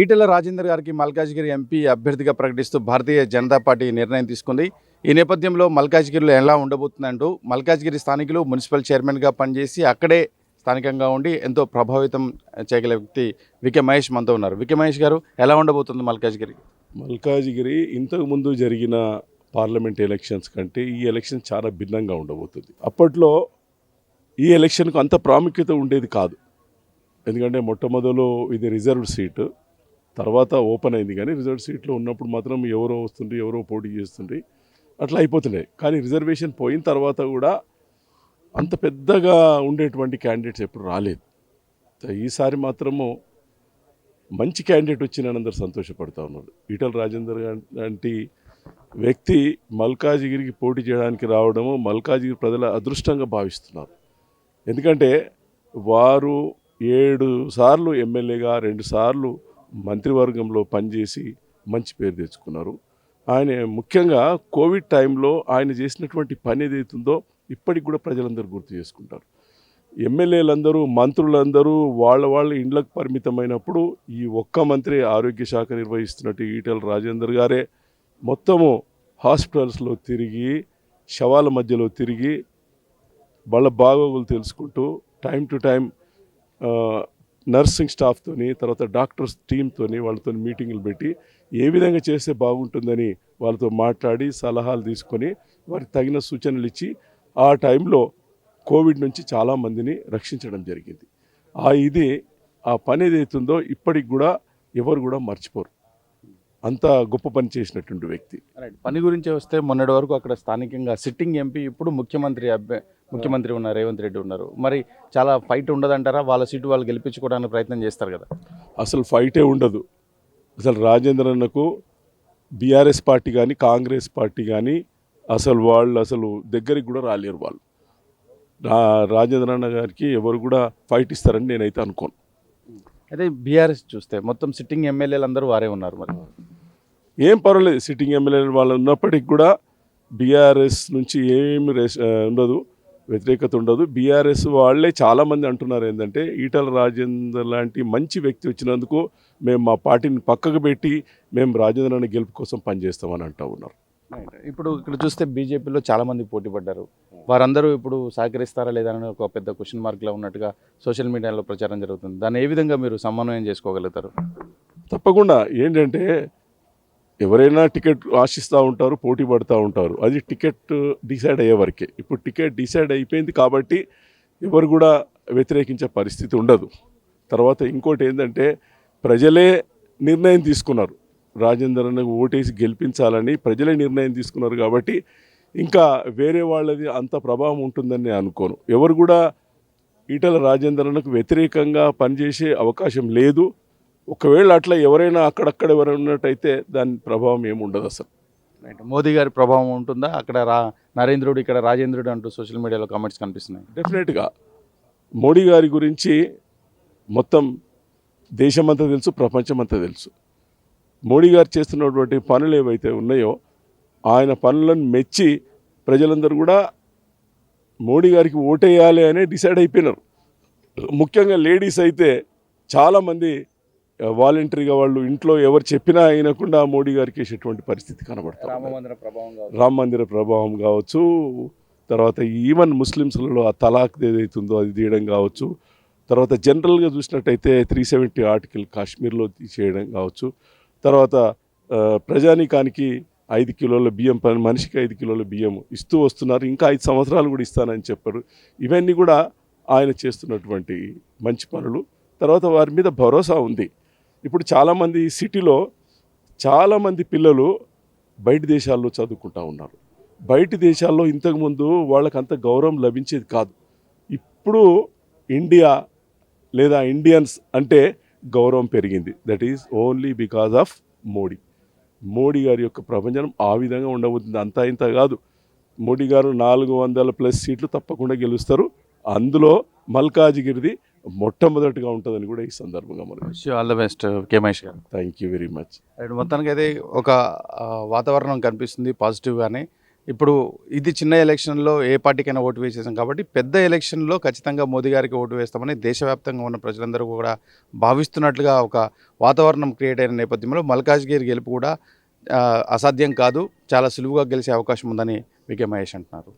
ఈటెల రాజేందర్ గారికి మల్కాజ్గిరి ఎంపీ అభ్యర్థిగా ప్రకటిస్తూ భారతీయ జనతా పార్టీ నిర్ణయం తీసుకుంది. ఈ నేపథ్యంలో మల్కాజ్గిరిలో ఎలా ఉండబోతుందంటూ మల్కాజ్గిరి స్థానికులు మున్సిపల్ చైర్మన్గా పనిచేసి అక్కడే స్థానికంగా ఉండి ఎంతో ప్రభావితం చేయగల వ్యక్తి వికే మహేష్ మనతో ఉన్నారు. వికే మహేష్ గారు ఎలా ఉండబోతుంది మల్కాజ్గిరి? మల్కాజిగిరి ఇంతకుముందు జరిగిన పార్లమెంట్ ఎలక్షన్స్ కంటే ఈ ఎలక్షన్ చాలా భిన్నంగా ఉండబోతుంది. అప్పట్లో ఈ ఎలక్షన్కు అంత ప్రాముఖ్యత ఉండేది కాదు. ఎందుకంటే మొట్టమొదలు ఇది రిజర్వ్డ్ సీటు. తర్వాత ఓపెన్ అయింది కానీ రిజర్వ్ సీట్లో ఉన్నప్పుడు మాత్రం ఎవరో వస్తుండ్రి ఎవరో పోటీ చేస్తుండ్రి అట్లా అయిపోతున్నాయి. కానీ రిజర్వేషన్ పోయిన తర్వాత కూడా అంత పెద్దగా ఉండేటువంటి క్యాండిడేట్స్ ఎప్పుడు రాలేదు. ఈసారి మాత్రము మంచి క్యాండిడేట్ వచ్చిన అందరు సంతోషపడుతూ ఉన్నారు. ఈటల రాజేందర్ లాంటి వ్యక్తి మల్కాజిగిరికి పోటీ చేయడానికి రావడము మల్కాజిగిరి ప్రజల అదృష్టంగా భావిస్తున్నారు. ఎందుకంటే వారు ఏడు సార్లు ఎమ్మెల్యేగా రెండు సార్లు మంత్రివర్గంలో పనిచేసి మంచి పేరు తెచ్చుకున్నారు. ఆయన ముఖ్యంగా కోవిడ్ టైంలో ఆయన చేసినటువంటి పని ఏదైతుందో ఇప్పటికి కూడా ప్రజలందరూ గుర్తు చేసుకుంటారు. ఎమ్మెల్యేలందరూ మంత్రులందరూ వాళ్ళ వాళ్ళ ఇండ్లకు పరిమితమైనప్పుడు ఈ ఒక్క మంత్రి ఆరోగ్య శాఖ నిర్వహిస్తున్నట్టు ఈటెల రాజేందర్ గారే మొత్తము హాస్పిటల్స్లో తిరిగి శవాల మధ్యలో తిరిగి వాళ్ళ బాగోగులు తెలుసుకుంటూ టైం టు టైం నర్సింగ్ స్టాఫ్తోని తర్వాత డాక్టర్స్ టీంతోని వాళ్ళతో మీటింగులు పెట్టి ఏ విధంగా చేస్తే బాగుంటుందని వాళ్ళతో మాట్లాడి సలహాలు తీసుకొని వారికి తగిన సూచనలు ఇచ్చి ఆ టైంలో కోవిడ్ నుంచి చాలామందిని రక్షించడం జరిగింది. ఆ ఇది ఆ పని ఏదైతుందో ఇప్పటికి కూడా ఎవరు కూడా మర్చిపోరు. అంత గొప్ప పని చేసినటువంటి వ్యక్తి. పని గురించి వస్తే మొన్నటి వరకు అక్కడ స్థానికంగా సిట్టింగ్ ఎంపీ ఇప్పుడు ముఖ్యమంత్రి అభ్య ముఖ్యమంత్రి ఉన్నారు రేవంత్ రెడ్డి ఉన్నారు. మరి చాలా ఫైట్ ఉండదంటారా? వాళ్ళ సీటు వాళ్ళు గెలిపించుకోవడానికి ప్రయత్నం చేస్తారు కదా. అసలు ఫైటే ఉండదు. అసలు రాజేంద్ర అన్నకు బీఆర్ఎస్ పార్టీ కానీ కాంగ్రెస్ పార్టీ కానీ అసలు వాళ్ళు అసలు దగ్గరికి కూడా రాలేరు వాళ్ళు. రా రాజేంద్ర అన్న గారికి ఎవరు కూడా ఫైట్ ఇస్తారని నేనైతే అనుకోను. అయితే బీఆర్ఎస్ చూస్తే మొత్తం సిట్టింగ్ ఎమ్మెల్యేలు అందరూ వారే ఉన్నారు మరి. ఏం పర్వాలేదు సిట్టింగ్ ఎమ్మెల్యే వాళ్ళు ఉన్నప్పటికీ కూడా బీఆర్ఎస్ నుంచి ఏమి ఉండదు. వ్యతిరేకత ఉండదు. బీఆర్ఎస్ వాళ్ళే చాలామంది అంటున్నారు ఏంటంటే ఈటల రాజేందర్ లాంటి మంచి వ్యక్తి వచ్చినందుకు మేము మా పార్టీని పక్కకు పెట్టి మేము రాజేంద్రని గెలుపు కోసం పనిచేస్తామని అంటూ ఉన్నారు. ఇప్పుడు ఇక్కడ చూస్తే బీజేపీలో చాలా మంది పోటీ పడ్డారు. వారందరూ ఇప్పుడు సహకరిస్తారా లేదా అని ఒక పెద్ద క్వశ్చన్ మార్క్లో ఉన్నట్టుగా సోషల్ మీడియాలో ప్రచారం జరుగుతుంది. దాన్ని ఏ విధంగా మీరు సమన్వయం చేసుకోగలుగుతారు? తప్పకుండా. ఏంటంటే ఎవరైనా టికెట్ ఆశిస్తూ ఉంటారు పోటీ పడుతూ ఉంటారు. అది టికెట్ డిసైడ్ అయ్యే వరకే. ఇప్పుడు టికెట్ డిసైడ్ అయిపోయింది కాబట్టి ఎవరు కూడా వ్యతిరేకించే పరిస్థితి ఉండదు. తర్వాత ఇంకోటి ఏంటంటే ప్రజలే నిర్ణయం తీసుకున్నారు. రాజేంద్రను ఓటేసి గెలిపించాలని ప్రజలే నిర్ణయం తీసుకున్నారు కాబట్టి ఇంకా వేరే వాళ్ళది అంత ప్రభావం ఉంటుందని నేను అనుకోను. ఎవరు కూడా ఈటల రాజేంద్రనకు వ్యతిరేకంగా పనిచేసే అవకాశం లేదు. ఒకవేళ అట్లా ఎవరైనా అక్కడక్కడ ఎవరైనా ఉన్నట్టయితే దాని ప్రభావం ఏమి ఉండదు అసలు. మోదీ గారి ప్రభావం ఉంటుందా? అక్కడ రా నరేంద్రుడు ఇక్కడ రాజేంద్రుడు అంటూ సోషల్ మీడియాలో కామెంట్స్ కనిపిస్తున్నాయి. డెఫినెట్గా మోడీ గారి గురించి మొత్తం దేశమంతా తెలుసు ప్రపంచమంతా తెలుసు. మోడీ గారు చేస్తున్నటువంటి పనులు ఏవైతే ఉన్నాయో ఆయన పనులను మెచ్చి ప్రజలందరూ కూడా మోడీ గారికి ఓటేయాలి అనే డిసైడ్ అయిపోయినారు. ముఖ్యంగా లేడీస్ అయితే చాలామంది వాలంటరీగా వాళ్ళు ఇంట్లో ఎవరు చెప్పినా అయినకుండా మోడీ గారికి వేసేటువంటి పరిస్థితి కనబడుతుంది. రామ్ మందిర ప్రభావం కావచ్చు. తర్వాత ఈవెన్ ముస్లిమ్స్లలో ఆ తలాక్ ఏదైతుందో అది తీయడం కావచ్చు తర్వాత జనరల్గా చూసినట్టయితే త్రీ సెవెంటీ ఆర్టికల్ కాశ్మీర్లో చేయడం కావచ్చు తర్వాత ప్రజానీకానికి ఐదు కిలోల బియ్యం పని మనిషికి ఐదు కిలోల బియ్యం ఇస్తూ వస్తున్నారు ఇంకా ఐదు సంవత్సరాలు కూడా ఇస్తానని చెప్పారు. ఇవన్నీ కూడా ఆయన చేస్తున్నటువంటి మంచి పనులు. తర్వాత వారి మీద భరోసా ఉంది. ఇప్పుడు చాలామంది సిటీలో చాలామంది పిల్లలు బయట దేశాల్లో చదువుకుంటా ఉన్నారు. బయట దేశాల్లో ఇంతకుముందు వాళ్ళకి అంత గౌరవం లభించేది కాదు. ఇప్పుడు ఇండియా లేదా ఇండియన్స్ అంటే గౌరవం పెరిగింది. That is only because of Modi. Modi గారి యొక్క ప్రపంచం ఆ విధంగా ఉండబోతుంది. అంతా ఇంత కాదు. మోడీ గారు నాలుగు వందల ప్లస్ సీట్లు తప్పకుండా గెలుస్తారు. అందులో మల్కాజిగిరిది మొట్టమొదటిగా ఉంటుందని కూడా ఈ సందర్భంగా మనం all the best K Mahesh గారు. Thank you very much right మొత్తానికి అయితే ఒక వాతావరణం కనిపిస్తుంది పాజిటివ్గానే ఇప్పుడు ఇది చిన్న ఎలక్షన్లో ఏ పార్టీకైనా ఓటు వేసేసాం కాబట్టి పెద్ద ఎలక్షన్లో ఖచ్చితంగా మోదీ గారికి ఓటు వేస్తామని దేశవ్యాప్తంగా ఉన్న ప్రజలందరూ కూడా భావిస్తున్నట్లుగా ఒక వాతావరణం క్రియేట్ అయిన నేపథ్యంలో మల్కాజ్గిరి గెలుపు కూడా ఆ, అసాధ్యం కాదు చాలా సులువుగా గెలిచే అవకాశం ఉందని వికే మహేష్ అంటున్నారు.